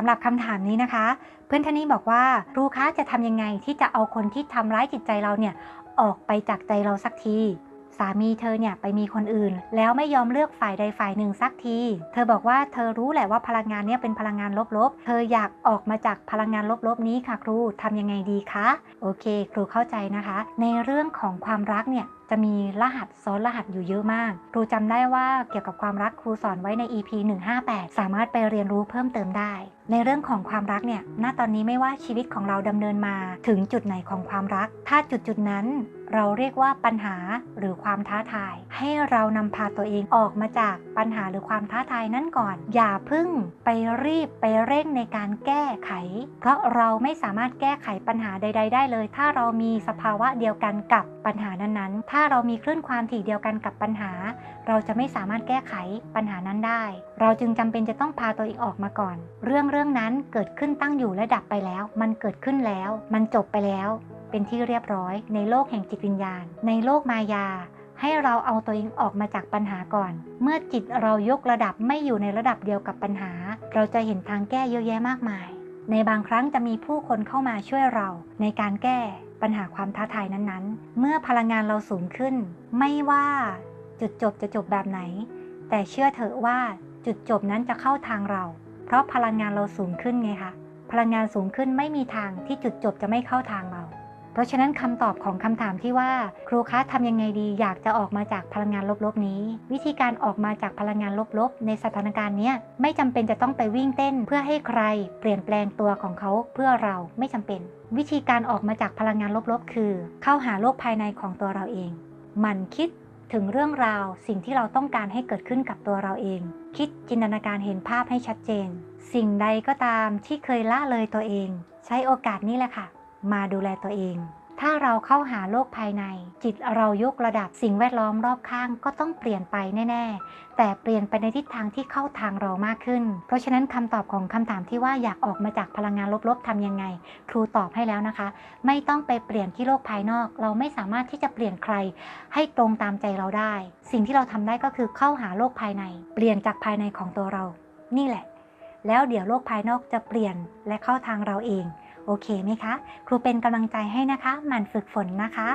สำหรับคำถามนี้นะคะ เพื่อนท่านนี้บอกว่าครูคะจะทำยังไงที่จะเอาคนที่ทำร้ายจิตใจเราเนี่ยออกไปจากใจเราสักทีสามีเธอเนี่ยไปมีคนอื่น แล้วไม่ยอมเลือกฝ่ายใดฝ่ายหนึ่งสักที เธอบอกว่าเธอรู้แหละว่าพลังงานเนี่ยเป็นพลังงานลบๆ เธออยากออกมาจากพลังงานลบๆนี้ค่ะครูทำยังไงดีคะ โอเค ครูเข้าใจนะคะ ในเรื่องของความรักเนี่ย จะมีรหัสซ้อนรหัสอยู่เยอะมาก ครูจำได้ว่าเกี่ยวกับความรักครูสอนไว้ใน EP 158 สามารถไปเรียนรู้เพิ่มเติมได้ ในเรื่องของความรักเนี่ย ณ ตอนนี้ไม่ว่าชีวิตของเราดำเนินมาถึงจุดไหนของความรัก ถ้าจุดจุดนั้น เราเรียกว่าปัญหาหรือความท้าทาย ให้เรานำพาตัวเองออกมาจากปัญหาหรือความท้าทายนั้นก่อน อย่าพึ่งไปรีบไปเร่งในการแก้ไข เพราะเราไม่สามารถแก้ไขปัญหาใด ๆ ได้เลย ถ้าเรามีสภาวะเดียวกันกับปัญหานั้นๆ ถ้าเรามีคลื่นความถี่เดียวกันกับปัญหา เราจะไม่สามารถแก้ไขปัญหานั้นได้ เราจึงจำเป็นจะต้องพาตัวเองออกมาก่อน เรื่องเรื่องนั้นเกิดขึ้นตั้งอยู่และดับไปแล้ว มันเกิดขึ้นแล้ว มันจบไปแล้ว เป็นที่เรียบร้อยในโลกแห่งจิตวิญญาณ ในโลกมายา ให้เราเอาตัวเองออกมาจากปัญหาก่อน เมื่อจิตเรายกระดับไม่อยู่ในระดับเดียวกับปัญหา เราจะเห็นทางแก้เยอะแยะมากมาย ในบางครั้งจะมีผู้คนเข้ามาช่วยเราในการแก้ปัญหาความท้าทายนั้นๆ เมื่อพลังงานเราสูงขึ้น ไม่ว่าจุดจบจะจบแบบไหน แต่เชื่อเถอะว่าจุดจบนั้นจะเข้าทางเรา เพราะพลังงานเราสูงขึ้นไงคะ พลังงานสูงขึ้นไม่มีทางที่จุดจบจะไม่เข้าทางเรา ราะฉะนั้นคำตอบของคำถามที่ว่าครูคะทำยังไงดี อยากจะออกมาจากพลังงานลบๆนี้ วิธีการออกมาจากพลังงานลบๆ ในสถานการณ์เนี้ยไม่จำเป็นจะต้องไปวิ่งเต้น เพื่อให้ใครเปลี่ยนแปลงตัวของเขาเพื่อเราไม่จำเป็น วิธีการออกมาจากพลังงานลบๆ คือ เข้าหาโลกภายในของตัวเราเอง มันคิดถึงเรื่องราวสิ่งที่เราต้องการให้เกิดขึ้นกับตัวเราเอง คิดจินตนาการเห็นภาพให้ชัดเจน สิ่งใดก็ตามที่เคยละเลยตัวเอง ใช้โอกาสนี้แหละค่ะ มาดูแลตัวเอง ถ้าเราเข้าหาโลกภายใน จิตเรายกระดับสิ่งแวดล้อมรอบข้างก็ต้องเปลี่ยนไปแน่ ๆ แต่เปลี่ยนไปในทิศทางที่เข้าทางเรามากขึ้น เพราะฉะนั้นคำตอบของคำถามที่ว่าอยากออกมาจากพลังงานลบๆทำยังไง ครูตอบให้แล้วนะคะ ไม่ต้องไปเปลี่ยนที่โลกภายนอก เราไม่สามารถที่จะเปลี่ยนใคร ให้ตรงตามใจเราได้ สิ่งที่เราทำได้ก็คือเข้าหาโลกภายใน เปลี่ยนจากภายในของตัวเรา นี่แหละ แล้วเดี๋ยวโลกภายนอกจะเปลี่ยนและเข้าทางเราเอง โอเคไหมคะ ครูเป็นกำลังใจให้นะคะ หมั่นฝึกฝนนะคะ